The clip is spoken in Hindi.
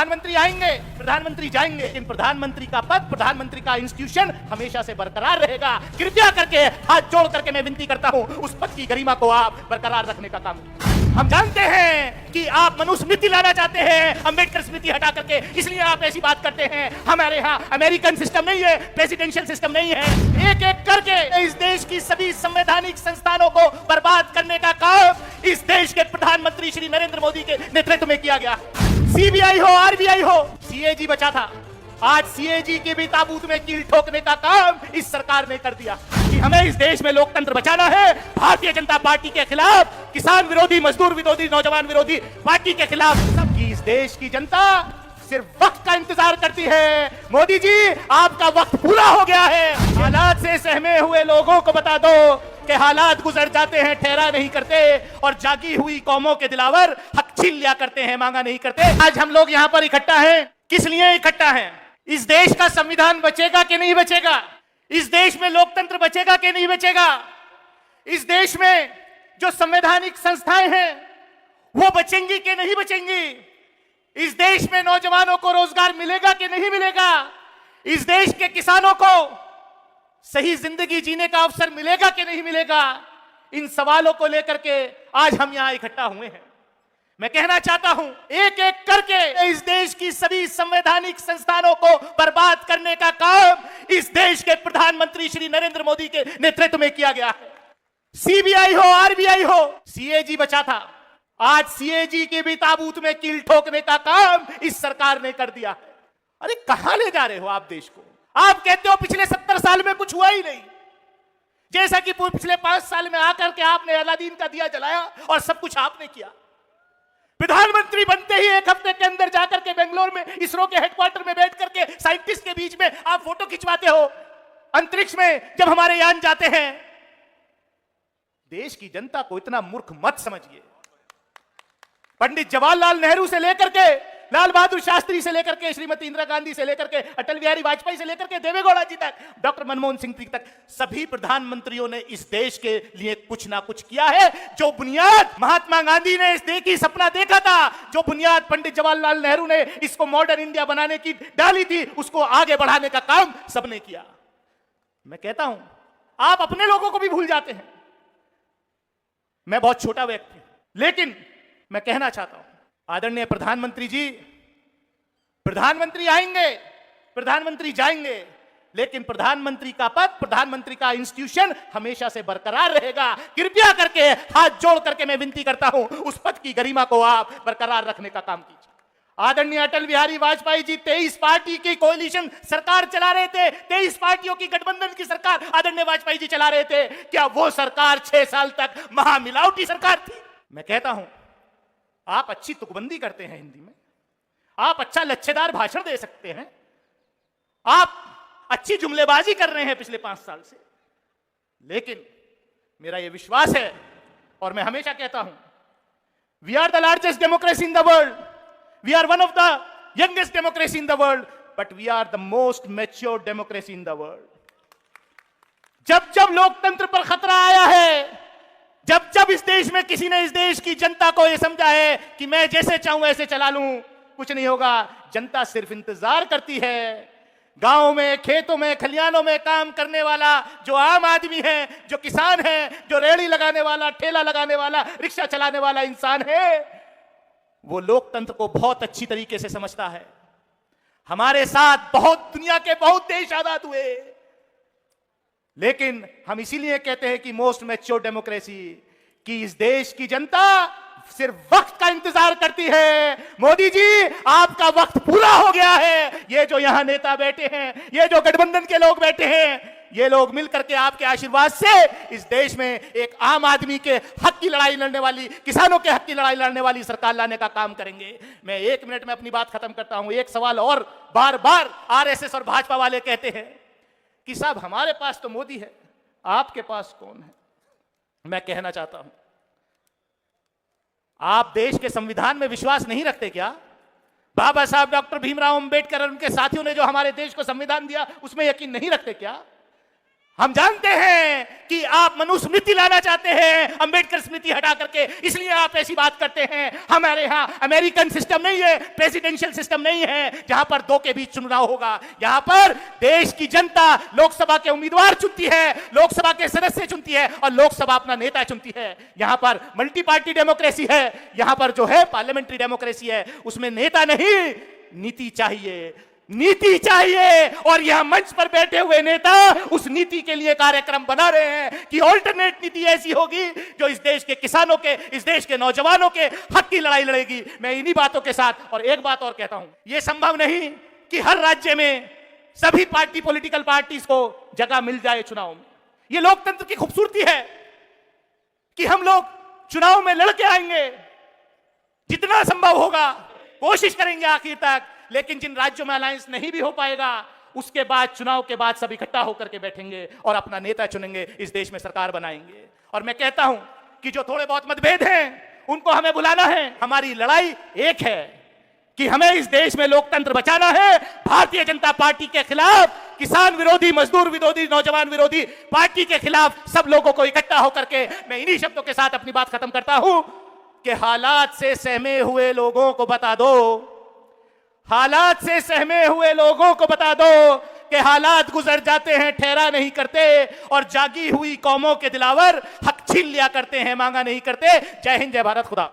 प्रधानमंत्री आएँगे। प्रधानमंत्री जाएँगे, लेकिन प्रधानमंत्री का पद, प्रधानमंत्री का इंस्टीट्यूशन हमेशा से बरकरार रहेगा। कृपया करके हाथ जोड़ करके मैं विनती करता हूँ, उस पद की गरिमा को आप बरकरार रखने का काम हम जानते हैं कि आप मनुस्मृति लाना चाहते हैं अंबेडकर स्मृति हटा करके, इसलिए आप ऐसी बात करते हैं। हमारे यहाँ अमेरिकन सिस्टम नहीं है प्रेसिडेंशियल सिस्टम नहीं है। एक एक करके इस देश की सभी संवैधानिक संस्थानों को बर्बाद करने का काम इस देश के प्रधानमंत्री श्री नरेंद्र मोदी के नेतृत्व में किया गया। सीबीआई हो आरबीआई हो सीएजी बचा था। आज सीएजी के भी ताबूत में कील ठोकने का काम इस सरकार ने कर दिया कि हमें इस देश में लोकतंत्र बचाना है। भारतीय जनता पार्टी के खिलाफ, किसान विरोधी, मजदूर विरोधी, नौजवान विरोधी पार्टी के खिलाफ सबकी इस देश की जनता सिर्फ़ वक्त का इंतज़ार करती है। मोदी जी, आपका वक्त पूरा हो गया है। हालात से सहमे हुए लोगों को बता दो कि हालात गुजर जाते हैं, ठहरा नहीं करते और जागी हुई कौमों के दिलावर हक छीन लिया करते हैं, मांगा नहीं करते। आज हम लोग यहाँ पर इकट्ठा हैं। किस लिए इकट्ठा है? इस देश का संविधान बचेगा कि नहीं बचेगा? इस देश में लोकतंत्र बचेगा कि नहीं बचेगा? इस देश में जो संवैधानिक संस्थाएँ हैं, वो बचेंगी कि नहीं बचेंगी? इस देश में नौजवानों को रोज़गार मिलेगा कि नहीं मिलेगा? इस देश के किसानों को सही ज़िंदगी जीने का अवसर मिलेगा कि नहीं मिलेगा? इन सवालों को लेकर के आज हम यहाँ इकट्ठा हुए हैं। मैं कहना चाहता हूँ एक एक करके इस देश की सभी संवैधानिक संस्थानों को बर्बाद करने का काम इस देश के प्रधानमंत्री श्री नरेंद्र मोदी के नेतृत्व में किया गया है। सीबीआई हो, आरबीआई हो, सीएजी बचा था। आज सीएजी के भी ताबूत में कील ठोकने का काम इस सरकार ने कर दिया है। अरे, कहाँ ले जा रहे हो आप देश को? आप कहते हो पिछले सत्तर साल में कुछ हुआ ही नहीं। जैसा कि पिछले पाँच साल में आकर के आपने अलादीन का दिया जलाया और सब कुछ आपने किया। प्रधानमंत्री बनते ही एक हफ़्ते के अंदर जाकर के बेंगलोर में, इसरो के हेडक्वार्टर में बैठ करके साइंटिस्ट के बीच में आप फ़ोटो खिंचवाते हो। अंतरिक्ष में जब हमारे यान जाते हैं, देश की जनता को इतना मूर्ख मत समझिए। पंडित जवाहरलाल नेहरू से लेकर के लाल बहादुर शास्त्री से लेकर के, श्रीमती इंदिरा गांधी से लेकर के, अटल बिहारी वाजपेयी से लेकर के देवेगौड़ा जी तक, डॉक्टर मनमोहन सिंह जी तक, सभी प्रधानमंत्रियों ने इस देश के लिए कुछ ना कुछ किया है। जो बुनियाद महात्मा गांधी ने इस देश की सपना देखा था, जो बुनियाद पंडित जवाहरलाल नेहरू ने इसको मॉडर्न इंडिया बनाने की डाली थी, उसको आगे बढ़ाने का काम सबने किया। मैं कहता हूँ, आप अपने लोगों को भी भूल जाते हैं। मैं बहुत छोटा व्यक्ति लेकिन मैं कहना चाहता हूँ आदरणीय प्रधानमंत्री जी, प्रधानमंत्री आएँगे, प्रधानमंत्री जाएँगे, लेकिन प्रधानमंत्री का पद, प्रधानमंत्री का इंस्टीट्यूशन हमेशा से बरकरार रहेगा। कृपया करके हाथ जोड़ करके मैं विनती करता हूँ, उस पद की गरिमा को आप बरकरार रखने का काम कीजिए। आदरणीय अटल बिहारी वाजपेयी जी, तेईस पार्टी की कोलिशन सरकार चला रहे थे, तेईस पार्टियों की गठबंधन की सरकार, आदरणीय वाजपेयी जी चला रहे थे। क्या वो सरकार छह साल तक महामिलावटी सरकार थी? मैं कहता हूँ आप अच्छी तुकबंदी करते हैं हिंदी में, आप अच्छा लच्छेदार भाषण दे सकते हैं, आप अच्छी जुमलेबाजी कर रहे हैं पिछले पाँच साल से। लेकिन मेरा यह विश्वास है, और मैं हमेशा कहता हूँ we are the largest democracy in the world we are one of the youngest democracy in the world but we are the most mature democracy in the world जब जब लोकतंत्र पर खतरा आया है जब जब इस देश में किसी ने इस देश की जनता को यह समझा है कि मैं जैसे चाहूँ, ऐसे चला लूँ। कुछ नहीं होगा। जनता सिर्फ़ इंतज़ार करती है। गाँव में, खेतों में खलियानों में काम करने वाला जो आम आदमी है, जो किसान है, जो रेड़ी लगाने वाला, ठेला लगाने वाला, रिक्शा चलाने वाला इंसान है, वो लोकतंत्र को बहुत अच्छी तरीके से समझता है। हमारे साथ बहुत, दुनिया के बहुत देश आज़ाद हुए। लेकिन हम इसीलिए कहते हैं कि मोस्ट मैच्योर डेमोक्रेसी कि इस देश की जनता सिर्फ़ वक्त का इंतज़ार करती है। मोदी जी, आपका वक्त पूरा हो गया है। ये जो यहाँ नेता बैठे हैं, ये जो गठबंधन के लोग बैठे हैं, ये लोग मिलकर के आपके आशीर्वाद से इस देश में एक आम आदमी के हक की लड़ाई लड़ने वाली, किसानों के हक की लड़ाई लड़ने वाली सरकार लाने का काम करेंगे। मैं एक मिनट में अपनी बात खत्म करता हूँ। एक सवाल और बार बार आरएसएस और भाजपा वाले कहते हैं कि साहब, हमारे पास तो मोदी है, आपके पास कौन है? मैं कहना चाहता हूँ। आप देश के संविधान में विश्वास नहीं रखते क्या? बाबा साहब डॉक्टर भीमराव अंबेडकर और उनके साथियों ने जो हमारे देश को संविधान दिया, उसमें यकीन नहीं रखते क्या? हम जानते हैं कि आप मनुस्मृति लाना चाहते हैं, अंबेडकर स्मृति हटा करके, इसलिए आप ऐसी बात करते हैं। हमारे यहाँ अमेरिकन सिस्टम नहीं है, प्रेसिडेंशियल सिस्टम नहीं है, जहाँ पर दो के बीच चुनाव होगा। यहाँ पर देश की जनता लोकसभा के उम्मीदवार चुनती है, लोकसभा के सदस्य चुनती है, और लोकसभा अपना नेता चुनती है। यहाँ पर मल्टी पार्टी डेमोक्रेसी है, यहाँ पर जो है पार्लियामेंट्री डेमोक्रेसी है, उसमें नेता नहीं, नीति चाहिए। नीति चाहिए। और यह मंच पर बैठे हुए नेता उस नीति के लिए कार्यक्रम बना रहे हैं कि ऑल्टरनेट नीति ऐसी होगी जो इस देश के किसानों के, इस देश के नौजवानों के हक की लड़ाई लड़ेगी। मैं इन्हीं बातों के साथ और एक बात और कहता हूँ। यह संभव नहीं कि हर राज्य में सभी पार्टी पॉलिटिकल पार्टीज़ को जगह मिल जाए चुनाव में। यह लोकतंत्र की खूबसूरती है कि हम लोग चुनाव में लड़के आएँगे। जितना संभव होगा, कोशिश करेंगे आखिर तक लेकिन जिन राज्यों में अलायंस नहीं भी हो पाएगा, उसके बाद, चुनाव के बाद सब इकट्ठा होकर के बैठेंगे और अपना नेता चुनेंगे, इस देश में सरकार बनाएँगे। और मैं कहता हूँ कि जो थोड़े बहुत मतभेद हैं, उनको हमें बुलाना है। हमारी लड़ाई एक है कि हमें इस देश में लोकतंत्र बचाना है। भारतीय जनता पार्टी के खिलाफ किसान विरोधी, मजदूर विरोधी, नौजवान विरोधी पार्टी के खिलाफ सब लोगों को इकट्ठा होकर के मैं इन्हीं शब्दों के साथ अपनी बात खत्म करता हूँ कि हालात से सहमे हुए लोगों को बता दो हालात से सहमे हुए लोगों को बता दो कि हालात गुजर जाते हैं, ठहरा नहीं करते और जागी हुई कौमों के दिलावर हक छीन लिया करते हैं, मांगा नहीं करते। जय हिंद, जय भारत, खुदा।